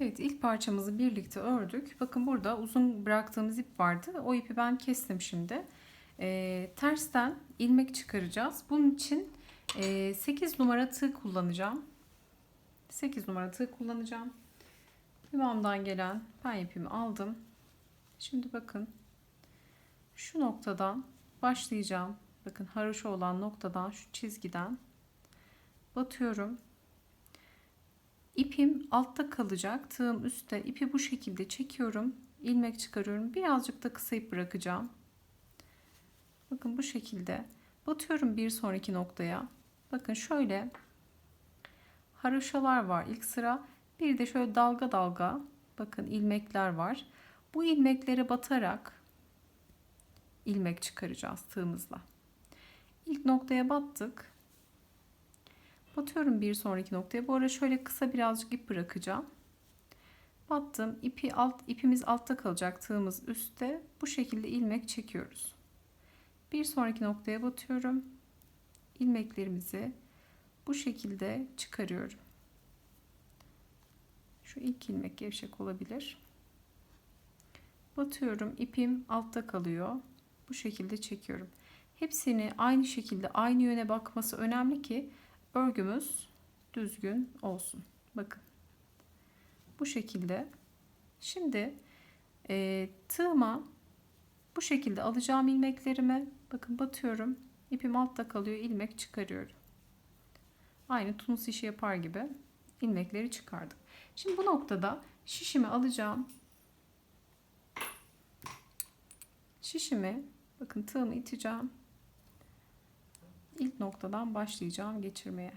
Evet ilk parçamızı birlikte ördük. Bakın burada uzun bıraktığımız ip vardı. O ipi ben kestim şimdi. Ee, tersten ilmek çıkaracağız. Bunun için e, 8 numara tığ kullanacağım. 8 numara tığ kullanacağım. Yuvamdan gelen pen ipimi aldım. Şimdi bakın şu noktadan başlayacağım. Bakın haroşa olan noktadan şu çizgiden batıyorum. İpim altta kalacak. Tığım üstte. İpi bu şekilde çekiyorum. ilmek çıkarıyorum. Birazcık da kısa ip bırakacağım. Bakın bu şekilde. Batıyorum bir sonraki noktaya. Bakın şöyle haroşalar var ilk sıra. Bir de şöyle dalga dalga bakın ilmekler var. Bu ilmeklere batarak ilmek çıkaracağız tığımızla. İlk noktaya battık. Batıyorum bir sonraki noktaya. Bu arada şöyle kısa birazcık ip bırakacağım. Battım. İpi alt, ipimiz altta kalacak. Tığımız üstte. Bu şekilde ilmek çekiyoruz. Bir sonraki noktaya batıyorum. ilmeklerimizi bu şekilde çıkarıyorum. Şu ilk ilmek gevşek olabilir. Batıyorum. ipim altta kalıyor. Bu şekilde çekiyorum. Hepsini aynı şekilde aynı yöne bakması önemli ki örgümüz düzgün olsun. Bakın. Bu şekilde. Şimdi e, tığıma bu şekilde alacağım ilmeklerimi bakın batıyorum. İpim altta kalıyor. ilmek çıkarıyorum. Aynı tunus işi yapar gibi ilmekleri çıkardım. Şimdi bu noktada şişimi alacağım. Şişimi bakın tığımı iteceğim ilk noktadan başlayacağım geçirmeye.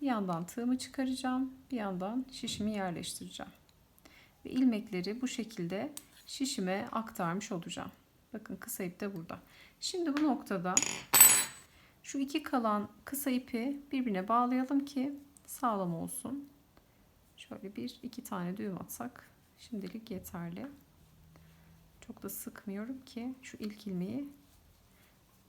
Bir yandan tığımı çıkaracağım, bir yandan şişimi yerleştireceğim. Ve ilmekleri bu şekilde şişime aktarmış olacağım. Bakın kısa ip de burada. Şimdi bu noktada şu iki kalan kısa ipi birbirine bağlayalım ki sağlam olsun. Şöyle bir iki tane düğüm atsak şimdilik yeterli. Çok da sıkmıyorum ki şu ilk ilmeği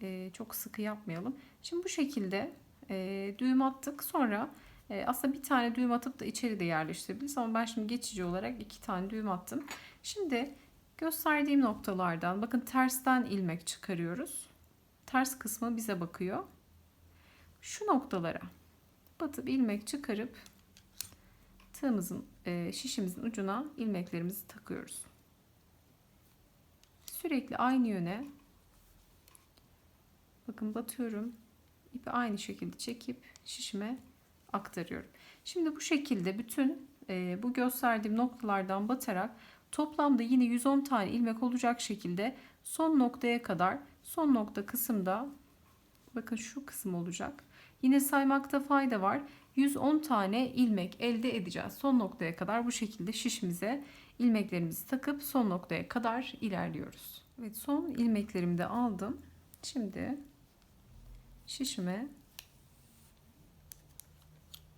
e, çok sıkı yapmayalım. Şimdi bu şekilde e, düğüm attık. Sonra e, aslında bir tane düğüm atıp da içeri de yerleştirebiliriz. Ama ben şimdi geçici olarak iki tane düğüm attım. Şimdi gösterdiğim noktalardan bakın tersten ilmek çıkarıyoruz. Ters kısmı bize bakıyor. Şu noktalara batıp ilmek çıkarıp tığımızın şişimizin ucuna ilmeklerimizi takıyoruz. Sürekli aynı yöne Bakın batıyorum. İpi aynı şekilde çekip şişime aktarıyorum. Şimdi bu şekilde bütün e, bu gösterdiğim noktalardan batarak toplamda yine 110 tane ilmek olacak şekilde son noktaya kadar son nokta kısımda bakın şu kısım olacak. Yine saymakta fayda var. 110 tane ilmek elde edeceğiz. Son noktaya kadar bu şekilde şişimize ilmeklerimizi takıp son noktaya kadar ilerliyoruz. Evet son ilmeklerimi de aldım. Şimdi şişime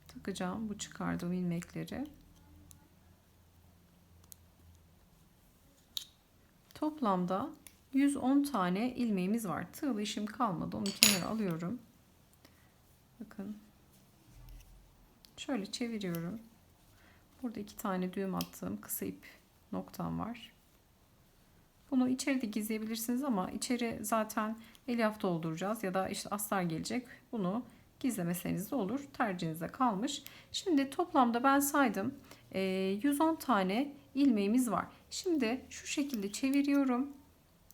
takacağım bu çıkardığım ilmekleri. Toplamda 110 tane ilmeğimiz var. Tığlı işim kalmadı. Onu kenara alıyorum. Bakın. Şöyle çeviriyorum. Burada iki tane düğüm attığım kısa ip noktam var. Bunu içeride gizleyebilirsiniz ama içeri zaten elyaf dolduracağız ya da işte astar gelecek. Bunu gizlemeseniz de olur. Tercihinize kalmış. Şimdi toplamda ben saydım. 110 tane ilmeğimiz var. Şimdi şu şekilde çeviriyorum.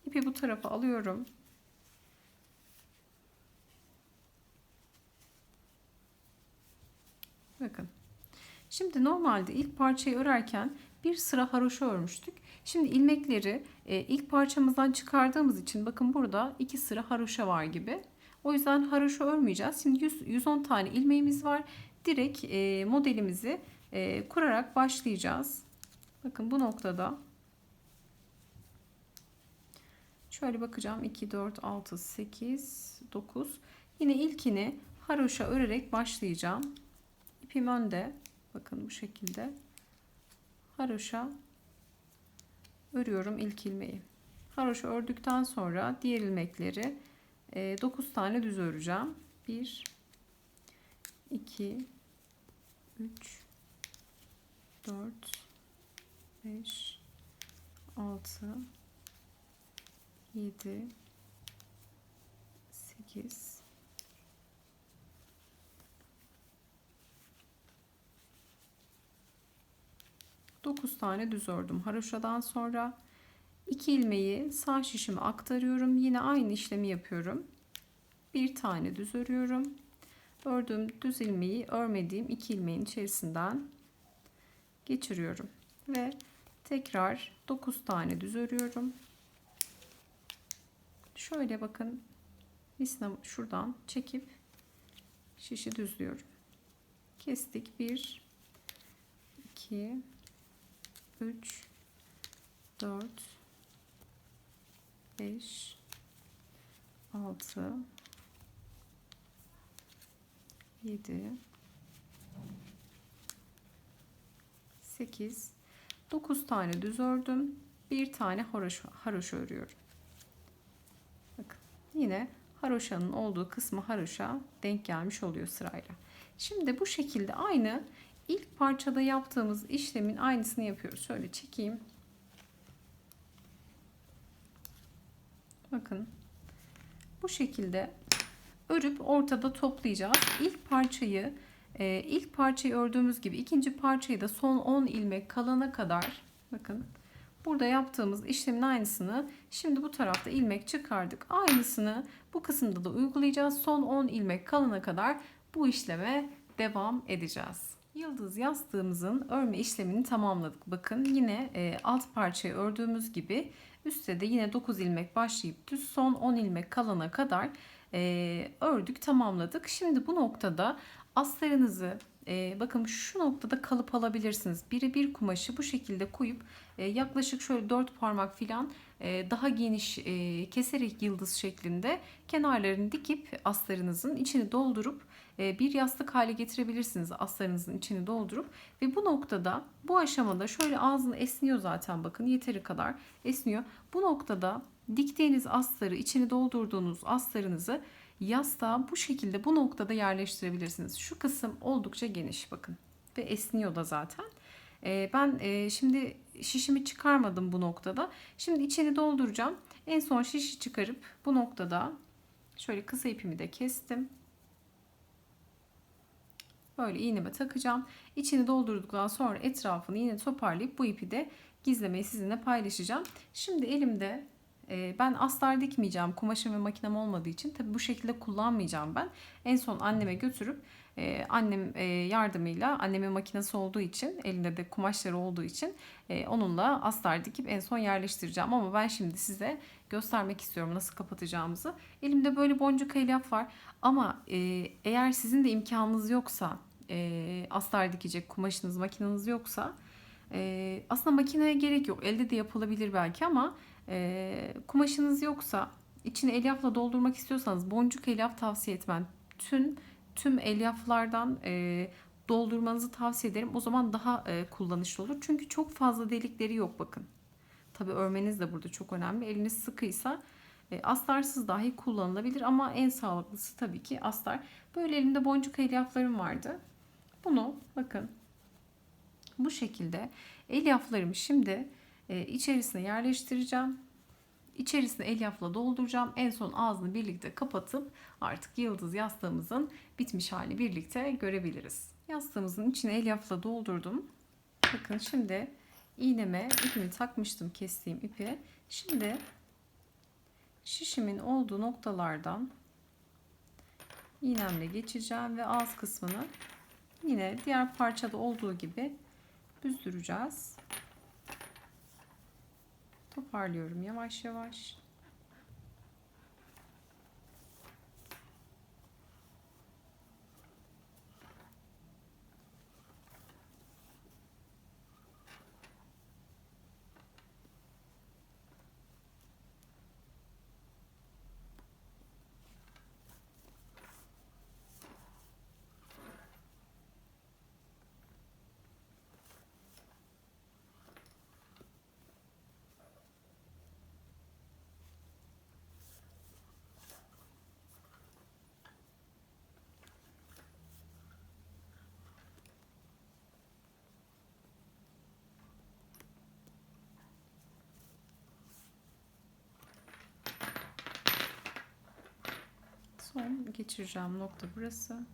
İpi bu tarafa alıyorum. Bakın. Şimdi normalde ilk parçayı örerken bir sıra haroşa örmüştük. Şimdi ilmekleri e, ilk parçamızdan çıkardığımız için bakın burada iki sıra haroşa var gibi. O yüzden haroşa örmeyeceğiz. Şimdi 100, 110 tane ilmeğimiz var. Direkt e, modelimizi e, kurarak başlayacağız. Bakın bu noktada şöyle bakacağım 2 4 6 8 9 yine ilkini haroşa örerek başlayacağım. İpim önde. Bakın bu şekilde haroşa örüyorum ilk ilmeği. Haroşa ördükten sonra diğer ilmekleri 9 e, tane düz öreceğim. 1 2 3 4 5 6 7 8 9 tane düz ördüm haroşadan sonra. 2 ilmeği sağ şişime aktarıyorum. Yine aynı işlemi yapıyorum. Bir tane düz örüyorum. Ördüğüm düz ilmeği örmediğim iki ilmeğin içerisinden geçiriyorum ve tekrar 9 tane düz örüyorum. Şöyle bakın misina şuradan çekip şişi düzlüyorum. Kestik. 1 2 3 4 5 6 7 8 9 tane düz ördüm. Bir tane haroşa, haroşa örüyorum. Bakın yine haroşanın olduğu kısmı haroşa denk gelmiş oluyor sırayla. Şimdi bu şekilde aynı ilk parçada yaptığımız işlemin aynısını yapıyoruz. Şöyle çekeyim. Bakın bu şekilde örüp ortada toplayacağız. İlk parçayı e, ilk parçayı ördüğümüz gibi ikinci parçayı da son 10 ilmek kalana kadar bakın burada yaptığımız işlemin aynısını şimdi bu tarafta ilmek çıkardık. Aynısını bu kısımda da uygulayacağız. Son 10 ilmek kalana kadar bu işleme devam edeceğiz. Yıldız yastığımızın örme işlemini tamamladık. Bakın yine e, alt parçayı ördüğümüz gibi üstte de yine 9 ilmek başlayıp düz son 10 ilmek kalana kadar e, ördük tamamladık. Şimdi bu noktada astarınızı e, bakın şu noktada kalıp alabilirsiniz. Biri bir kumaşı bu şekilde koyup yaklaşık şöyle 4 parmak filan e, daha geniş e, keserek yıldız şeklinde kenarlarını dikip astarınızın içini doldurup e, bir yastık hale getirebilirsiniz astarınızın içini doldurup ve bu noktada bu aşamada şöyle ağzını esniyor zaten bakın yeteri kadar esniyor. Bu noktada diktiğiniz astarı içini doldurduğunuz astarınızı yastığa bu şekilde bu noktada yerleştirebilirsiniz. Şu kısım oldukça geniş bakın ve esniyor da zaten. Ee, ben e, şimdi şişimi çıkarmadım bu noktada. Şimdi içini dolduracağım. En son şişi çıkarıp bu noktada şöyle kısa ipimi de kestim. Böyle iğneme takacağım. İçini doldurduktan sonra etrafını yine toparlayıp bu ipi de gizlemeyi sizinle paylaşacağım. Şimdi elimde e, ben astar dikmeyeceğim. Kumaşım ve makinem olmadığı için tabi bu şekilde kullanmayacağım ben. En son anneme götürüp e, annem e, yardımıyla annemin makinesi olduğu için elinde de kumaşları olduğu için onunla astar dikip en son yerleştireceğim. Ama ben şimdi size göstermek istiyorum nasıl kapatacağımızı. Elimde böyle boncuk elyaf var. Ama eğer sizin de imkanınız yoksa astar dikecek kumaşınız makineniz yoksa aslında makineye gerek yok. Elde de yapılabilir belki ama e, kumaşınız yoksa içini elyafla doldurmak istiyorsanız boncuk elyaf tavsiye etmem. Tüm tüm elyaflardan e, doldurmanızı tavsiye ederim. O zaman daha e, kullanışlı olur. Çünkü çok fazla delikleri yok bakın. Tabi örmeniz de burada çok önemli. Eliniz sıkıysa e, astarsız dahi kullanılabilir ama en sağlıklısı tabii ki astar. Böyle elimde boncuk elyaflarım vardı. Bunu bakın bu şekilde elyaflarımı şimdi e, içerisine yerleştireceğim. İçerisine elyafla dolduracağım. En son ağzını birlikte kapatıp artık yıldız yastığımızın bitmiş hali birlikte görebiliriz. Yastığımızın içine elyafla doldurdum. Bakın şimdi iğneme ipimi takmıştım kestiğim ipi. Şimdi şişimin olduğu noktalardan iğnemle geçeceğim ve ağız kısmını yine diğer parçada olduğu gibi büzdüreceğiz. Toparlıyorum yavaş yavaş. Son geçireceğim nokta burası.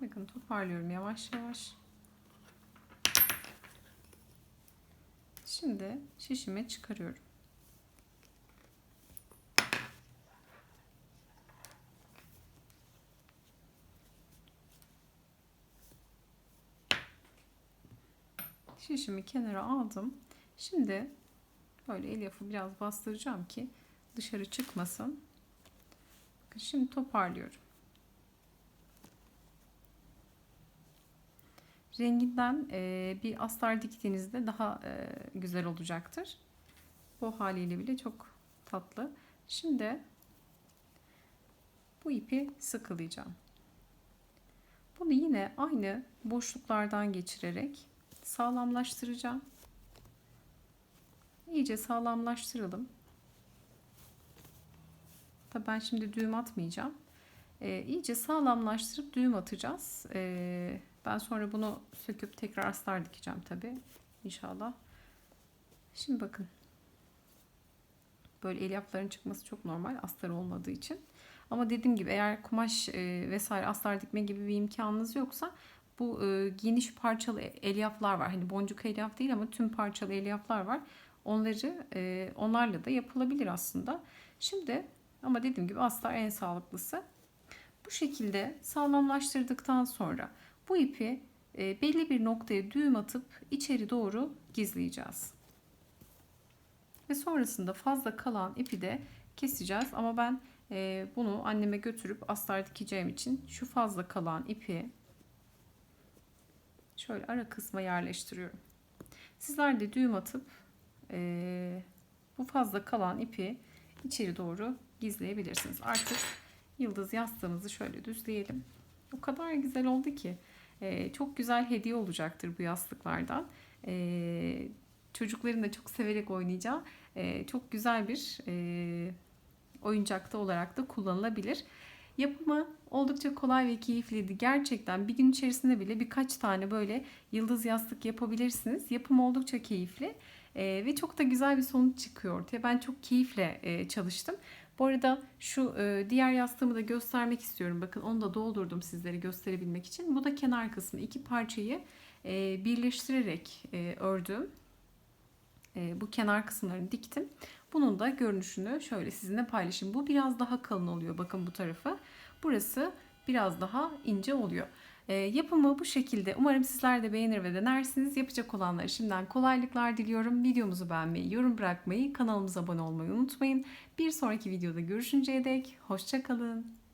Bakın toparlıyorum yavaş yavaş. Şimdi şişime çıkarıyorum. Şişimi kenara aldım. Şimdi böyle elyafı biraz bastıracağım ki dışarı çıkmasın. Bakın şimdi toparlıyorum. renginden e, bir astar diktiğinizde daha e, güzel olacaktır. Bu haliyle bile çok tatlı. Şimdi bu ipi sıkılayacağım. Bunu yine aynı boşluklardan geçirerek sağlamlaştıracağım. İyice sağlamlaştıralım. Tabii ben şimdi düğüm atmayacağım. E, iyice sağlamlaştırıp düğüm atacağız. E, ben sonra bunu söküp tekrar astar dikeceğim tabi. İnşallah. Şimdi bakın. Böyle elyafların çıkması çok normal astar olmadığı için. Ama dediğim gibi eğer kumaş e, vesaire astar dikme gibi bir imkanınız yoksa bu e, geniş parçalı elyaflar var. Hani boncuk elyaf değil ama tüm parçalı elyaflar var. Onları e, onlarla da yapılabilir aslında. Şimdi ama dediğim gibi astar en sağlıklısı. Bu şekilde sağlamlaştırdıktan sonra bu ipi e, belli bir noktaya düğüm atıp içeri doğru gizleyeceğiz. Ve sonrasında fazla kalan ipi de keseceğiz. Ama ben e, bunu anneme götürüp astar dikeceğim için şu fazla kalan ipi şöyle ara kısma yerleştiriyorum. Sizler de düğüm atıp e, bu fazla kalan ipi içeri doğru gizleyebilirsiniz. Artık yıldız yastığımızı şöyle düzleyelim. O kadar güzel oldu ki. Ee, çok güzel hediye olacaktır bu yastıklardan. Ee, çocukların da çok severek oynayacağı e, çok güzel bir e, oyuncakta olarak da kullanılabilir. Yapımı oldukça kolay ve keyifliydi. Gerçekten bir gün içerisinde bile birkaç tane böyle yıldız yastık yapabilirsiniz. Yapım oldukça keyifli e, ve çok da güzel bir sonuç çıkıyor ortaya. Ben çok keyifle e, çalıştım. Bu arada şu e, diğer yastığımı da göstermek istiyorum. Bakın onu da doldurdum sizlere gösterebilmek için. Bu da kenar kısmı. iki parçayı e, birleştirerek e, ördüm. E, bu kenar kısımlarını diktim. Bunun da görünüşünü şöyle sizinle paylaşayım. Bu biraz daha kalın oluyor. Bakın bu tarafı. Burası biraz daha ince oluyor. E, yapımı bu şekilde. Umarım sizler de beğenir ve denersiniz. Yapacak olanlara şimdiden kolaylıklar diliyorum. Videomuzu beğenmeyi, yorum bırakmayı, kanalımıza abone olmayı unutmayın. Bir sonraki videoda görüşünceye dek hoşçakalın.